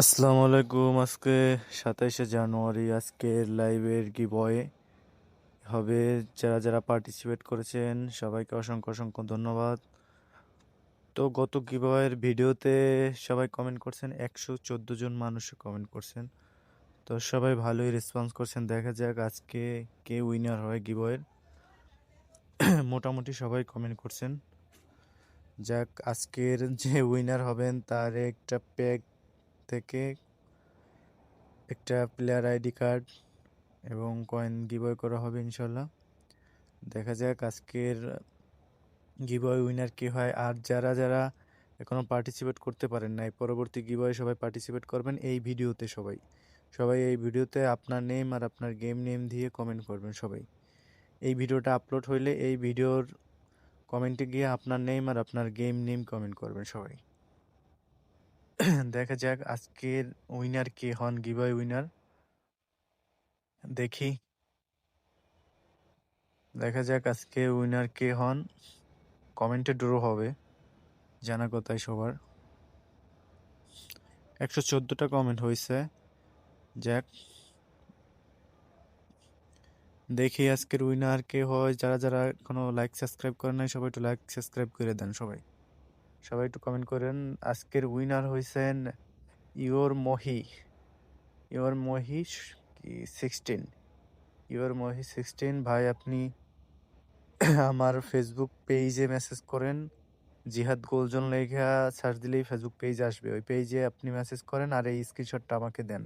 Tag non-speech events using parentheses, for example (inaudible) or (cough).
আসসালামু আলাইকুম আজকে সাতাইশে জানুয়ারি, আজকের লাইভের গিবয়ে হবে যারা যারা পার্টিসিপেট করেছেন, সবাইকে অসংখ্য অসংখ্য ধন্যবাদ। তো গত গিবয়ের ভিডিওতে সবাই কমেন্ট করছেন, একশো চোদ্দ জন মানুষ কমেন্ট করছেন। তো সবাই ভালোই রেসপন্স করছেন। দেখা যাক আজকে কে উইনার হয় গিবয়ের। (clears throat) মোটামুটি সবাই কমেন্ট করছেন। যাক, আজকের যে উইনার হবেন, তার একটা প্যাক থেকে একটা প্লেয়ার আইডি কার্ড এবং কয়েন গিভওয়ে করা হবে ইনশাল্লাহ দেখা যাক আজকের গিভওয়ে উইনার কি হয়। আর যারা যারা এখনও পার্টিসিপেট করতে পারেন নাই, পরবর্তী গিভওয়ে সবাই পার্টিসিপেট করবেন এই ভিডিওতে সবাই। সবাই এই ভিডিওতে আপনার নেম আর আপনার গেম নেম দিয়ে কমেন্ট করবেন সবাই। এই ভিডিওটা আপলোড হইলে এই ভিডিওর কমেন্টে গিয়ে আপনার নেম আর আপনার গেম নেম কমেন্ট করবেন সবাই। দেখা যাক আজকের উইনার কে হন গিভওয়ে উইনার দেখি। দেখা যাক আজকে উইনার কে হন। কমেন্টে ড্র হবে, জানা কথাই সবার। একশো চোদ্দোটা কমেন্ট হয়েছে। যাক। দেখি আজকের উইনার কে হয়। যারা যারা এখনও লাইক সাবস্ক্রাইব করে নাই, সবাই একটু লাইক সাবস্ক্রাইব করে দেন সবাই। সবাই একটু কমেন্ট করেন। আজকের উইনার হয়েছেন ইওর মহি। ইওর মহি কি সিক্সটিন ইওর মহি সিক্সটিন ভাই, আপনি (coughs) আমার ফেসবুক পেজে মেসেজ করেন। জিহাদ গোলজন লেখা সার্চ দিলেই ফেসবুক পেজ আসবে। ওই পেজে আপনি মেসেজ করেন আর এই স্ক্রিনশটটা আমাকে দেন।